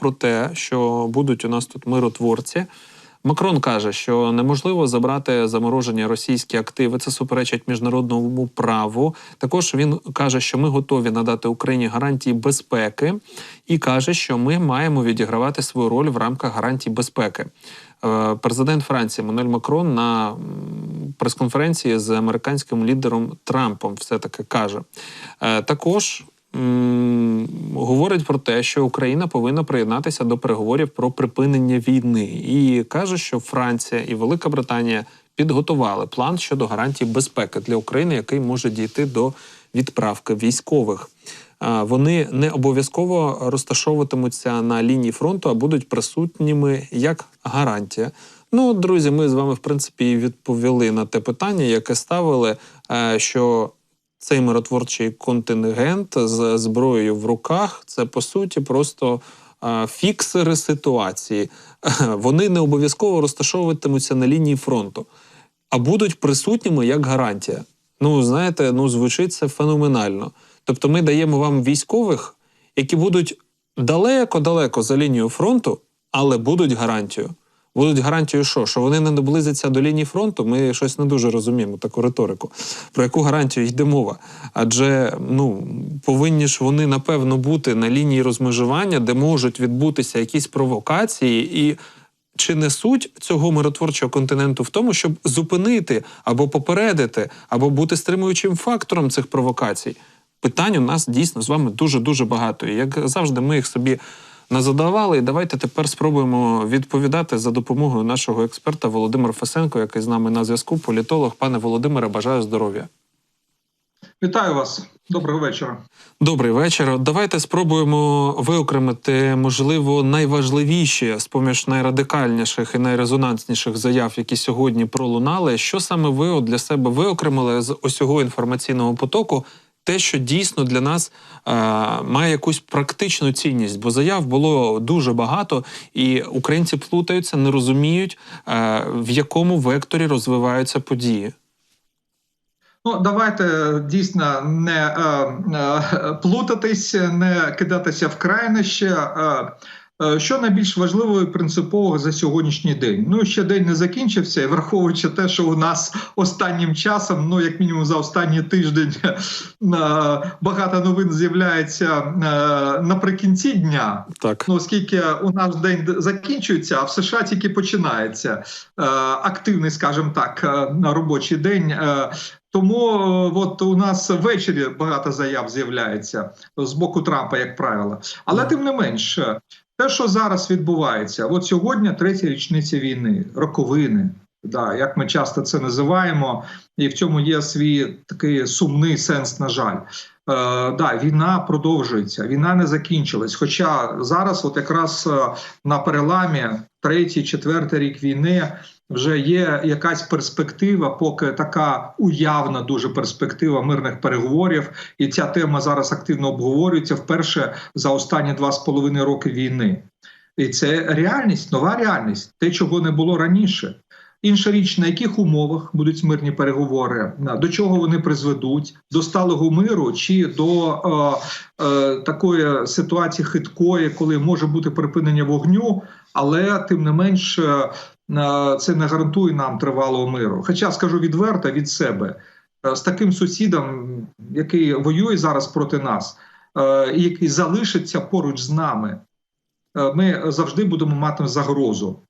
про те, що будуть у нас тут миротворці. Макрон каже, що неможливо забрати заморожені російські активи. Це суперечить міжнародному праву. Також він каже, що ми готові надати Україні гарантії безпеки, і каже, що ми маємо відігравати свою роль в рамках гарантій безпеки. Е, Президент Франції Мануель Макрон на прес-конференції з американським лідером Трампом все таки каже. Е, Також говорить про те, що Україна повинна приєднатися до переговорів про припинення війни, і каже, що Франція і Велика Британія підготували план щодо гарантій безпеки для України, який може дійти до відправки військових. Вони не обов'язково розташовуватимуться на лінії фронту, а будуть присутніми як гарантія. Ну, друзі, ми з вами, в принципі, відповіли на те питання, яке ставили, е, що цей миротворчий контингент з зброєю в руках це по суті просто фіксери ситуації. Вони не обов'язково розташовуватимуться на лінії фронту, а будуть присутніми як гарантія. Ну, знаєте, ну звучить це феноменально. Тобто, ми даємо вам військових, які будуть далеко-далеко за лінією фронту, але будуть гарантією. Будуть гарантією, що? Що вони не наблизяться до лінії фронту. Ми щось не дуже розуміємо таку риторику. Про яку гарантію йде мова? Адже ну повинні ж вони напевно бути на лінії розмежування, де можуть відбутися якісь провокації, і чи не суть цього миротворчого континенту в тому, щоб зупинити або попередити, або бути стримуючим фактором цих провокацій? Питань у нас дійсно з вами дуже дуже багато. І як завжди, ми їх собі назадавали. І давайте тепер спробуємо відповідати за допомогою нашого експерта Володимира Фесенко, який з нами на зв'язку. Політолог, пане Володимире, бажаю здоров'я. Вітаю вас, доброго вечора. Добрий вечір. Давайте спробуємо виокремити, можливо, найважливіші з поміж найрадикальніших і найрезонансніших заяв, які сьогодні пролунали. Що саме ви для себе виокремили з усього інформаційного потоку? Те, що дійсно для нас е, має якусь практичну цінність, бо заяв було дуже багато, і українці плутаються, не розуміють, е, в якому векторі розвиваються події. Ну, давайте дійсно не е, е, плутатись, не кидатися в крайнощі. Е, що найбільш важливо і принципово за сьогоднішній день? Ну ще день не закінчився, і враховуючи те, що у нас останнім часом, ну як мінімум за останній тиждень, е, багато новин з'являється е, наприкінці дня. Так. Ну, оскільки у нас день закінчується, а в США тільки починається е, активний, скажімо так, е, робочий день. Е, тому е, от у нас ввечері багато заяв з'являється з боку Трампа, як правило. Але тим не менш, е, те, що зараз відбувається, от сьогодні третя річниця війни, роковини. Да, як ми часто це називаємо, і в цьому є свій такий сумний сенс, на жаль. Е, да, війна продовжується, війна не закінчилась. Хоча зараз, от якраз е, на переламі третій, четвертий рік війни, вже є якась перспектива, поки така уявна дуже перспектива мирних переговорів, і ця тема зараз активно обговорюється вперше за останні два з половиною роки війни. І це реальність, нова реальність, те, чого не було раніше. Інша річ, на яких умовах будуть мирні переговори, до чого вони призведуть, до сталого миру чи до е, е, такої ситуації хиткої, коли може бути припинення вогню, але тим не менш е, це не гарантує нам тривалого миру. Хоча скажу відверто від себе, е, з таким сусідом, який воює зараз проти нас, е, який залишиться поруч з нами, е, ми завжди будемо мати загрозу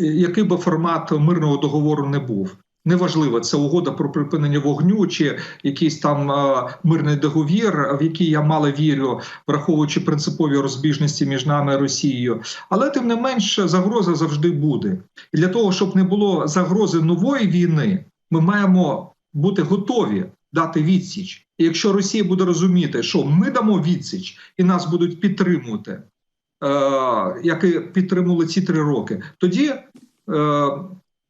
який би формат мирного договору не був. Неважливо, це угода про припинення вогню чи якийсь там е, мирний договір, в який я мало вірю, враховуючи принципові розбіжності між нами і Росією. Але тим не менш загроза завжди буде. І для того, щоб не було загрози нової війни, ми маємо бути готові дати відсіч. І якщо Росія буде розуміти, що ми дамо відсіч і нас будуть підтримувати, е, як і підтримували ці три роки, тоді е,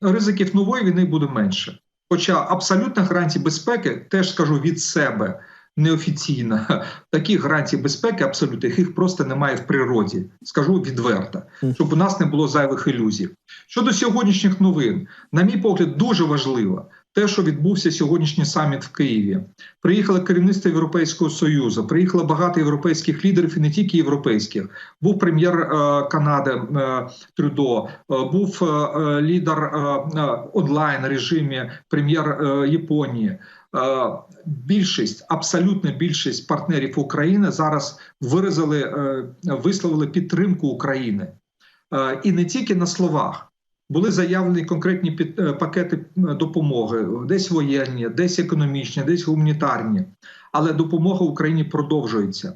ризиків нової війни буде менше. Хоча абсолютна гарантій безпеки, теж скажу від себе неофіційно, таких гарантій безпеки абсолютних їх просто немає в природі. Скажу відверто, щоб у нас не було зайвих ілюзій. Щодо сьогоднішніх новин, на мій погляд, дуже важливо те, що відбувся сьогоднішній саміт в Києві. Приїхало керівництво Європейського союзу, приїхало багато європейських лідерів і не тільки європейських. Був прем'єр е, Канади е, Трюдо, е, був лідер онлайн режимі, прем'єр Японії. Більшість, абсолютна більшість партнерів України зараз виразили, висловили підтримку України. І не тільки на словах. Були заявлені конкретні е, пакети е, допомоги, десь воєнні, десь економічні, десь гуманітарні. Але допомога Україні продовжується.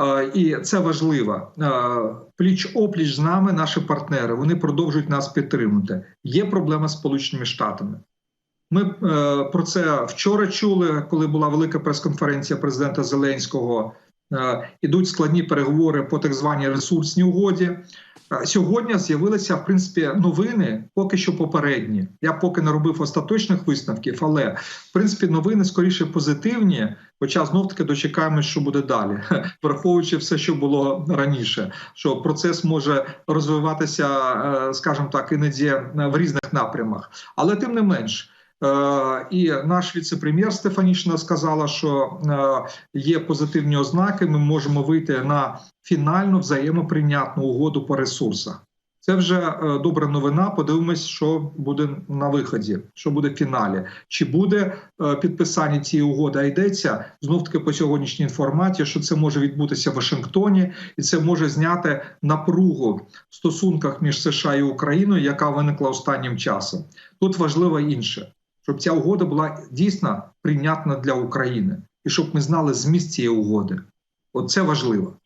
Е, І це важливо. Пліч опліч з нами, наші партнери, вони продовжують нас підтримувати. Є проблема з Сполученими Штатами. Ми про це вчора чули, коли була велика прес-конференція президента Зеленського. Е, ідуть складні переговори по так званій ресурсній угоді. Е, Сьогодні з'явилися в принципі новини, поки що попередні. Я поки не робив остаточних висновків, але в принципі новини скоріше позитивні. Хоча знов таки дочекаємось, що буде далі, враховуючи все, що було раніше, що процес може розвиватися, е, скажімо так, іноді в різних напрямах, але тим не менш. Е, І наш віце-прем'єр Стефанішина сказала, що е, є позитивні ознаки. Ми можемо вийти на фінальну взаємоприйнятну угоду по ресурсах. Це вже е, добра новина. Подивимось, що буде на виході, що буде в фіналі. Чи буде підписання цієї угоди? А йдеться знов таки по сьогоднішній інформації, що це може відбутися в Вашингтоні, і це може зняти напругу в стосунках між США і Україною, яка виникла останнім часом. Тут важливо інше, щоб ця угода була дійсно прийнятна для України, і щоб ми знали зміст цієї угоди. Оце важливо.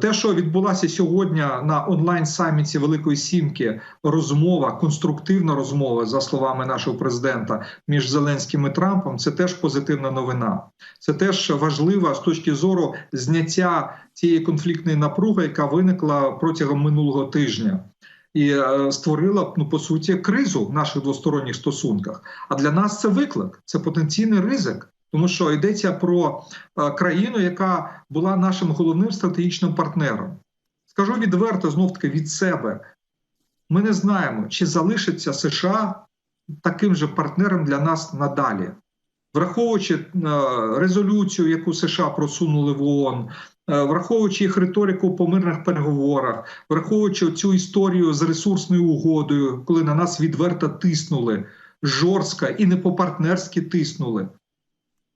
Те, що відбулася сьогодні на онлайн саміті Великої Сімки, розмова, конструктивна розмова, за словами нашого президента, між Зеленським і Трампом, це теж позитивна новина. Це теж важливо з точки зору зняття цієї конфліктної напруги, яка виникла протягом минулого тижня. І е, створила ну по суті кризу в наших двосторонніх стосунках. А для нас це виклик, це потенційний ризик, тому що йдеться про е, країну, яка була нашим головним стратегічним партнером. Скажу відверто, знов таки від себе. Ми не знаємо, чи залишиться США таким же партнером для нас надалі. Враховуючи е, резолюцію, яку США просунули в ООН, враховуючи їх риторику по мирних переговорах, враховуючи цю історію з ресурсною угодою, коли на нас відверто тиснули жорстко і не по-партнерськи тиснули.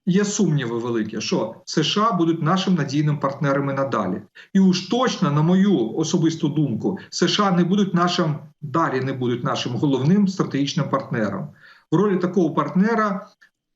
Є сумніви великі, що США будуть нашим надійним партнером і надалі. І уж точно, на мою особисту думку, США не будуть нашим далі не будуть нашим головним стратегічним партнером. В ролі такого партнера,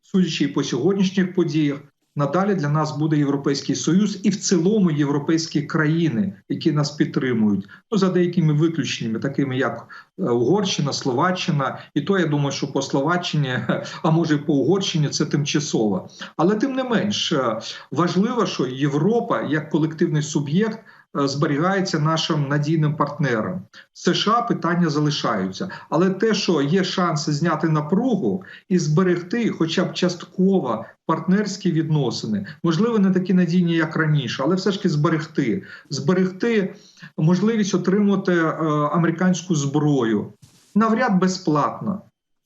судячи по сьогоднішніх подіях, надалі для нас буде Європейський Союз і в цілому європейські країни, які нас підтримують, ну за деякими виключеннями, такими як е, Угорщина, Словаччина, і то я думаю, що по Словаччині, а може і по Угорщині, це тимчасово. Але тим не менш е, важливо, що Європа як колективний суб'єкт. Е, Зберігається нашим надійним партнером. США питання залишаються, але те, що є шанс зняти напругу і зберегти, хоча б частково партнерські відносини, можливо, не такі надійні, як раніше, але все ж таки зберегти, зберегти можливість отримати е, американську зброю навряд безплатно.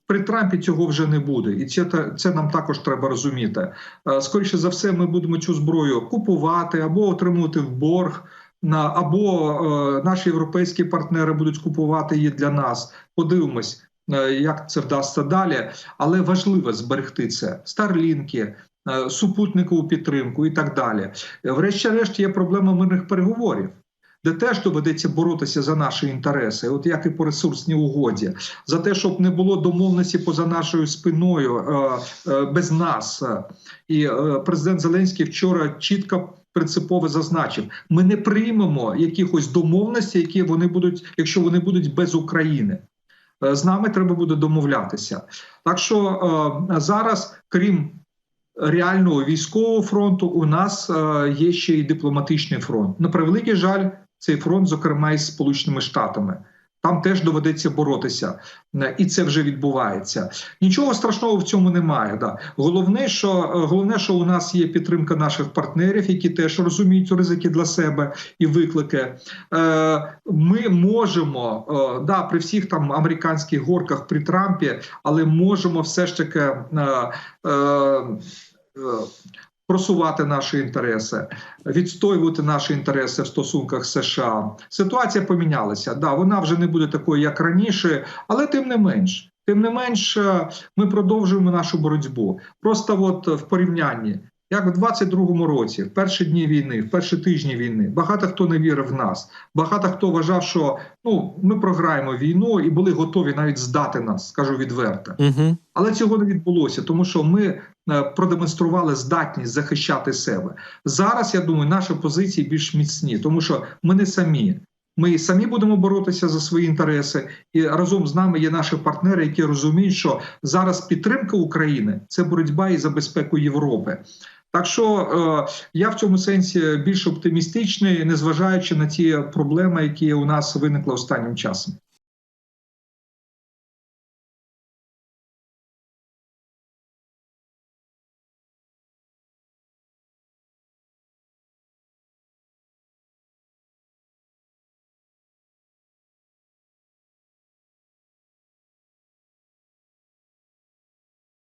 При Трампі цього вже не буде, і це це нам також треба розуміти. Е, Скоріше за все, ми будемо цю зброю купувати або отримувати в борг. Або е, наші європейські партнери будуть купувати її для нас. Подивимось, е, як це вдасться далі. Але важливо зберегти це старлінки, е, супутникову підтримку і так далі. Врешті-решт є проблема мирних переговорів. Де теж доведеться боротися за наші інтереси, от як і по ресурсній угоді, за те, щоб не було домовленості поза нашою спиною без нас. І президент Зеленський вчора чітко принципово зазначив: ми не приймемо якихось домовленостей, які вони будуть, якщо вони будуть без України. Е, З нами треба буде домовлятися. Так що е, зараз, крім реального військового фронту, у нас е, є ще й дипломатичний фронт. На превеликий жаль, цей фронт, зокрема із Сполученими Штатами. Там теж доведеться боротися, Е, і це вже відбувається. Нічого страшного в цьому немає. Да. Головне, що е, головне, що у нас є підтримка наших партнерів, які теж розуміють ризики для себе і виклики. Е, Ми можемо да, при всіх там американських горках при Трампі, але можемо все ж таки. Просувати наші інтереси, відстоювати наші інтереси в стосунках США. Ситуація помінялася. Да, вона вже не буде такою, як раніше, але тим не менш, тим не менш, е, ми продовжуємо нашу боротьбу. Просто от в порівнянні, як в 22-му році, в перші дні війни, в перші тижні війни, багато хто не вірив в нас. Багато хто вважав, що ну ми програємо війну і були готові навіть здати нас, скажу відверто. Угу. Але цього не відбулося, тому що ми е, продемонстрували здатність захищати себе. Зараз я думаю, наші позиції більш міцні, тому що ми не самі. Ми самі будемо боротися за свої інтереси, і разом з нами є наші партнери, які розуміють, що зараз підтримка України це боротьба і за безпеку Європи. Так що е, я в цьому сенсі більш оптимістичний, незважаючи на ті проблеми, які у нас виникли останнім часом.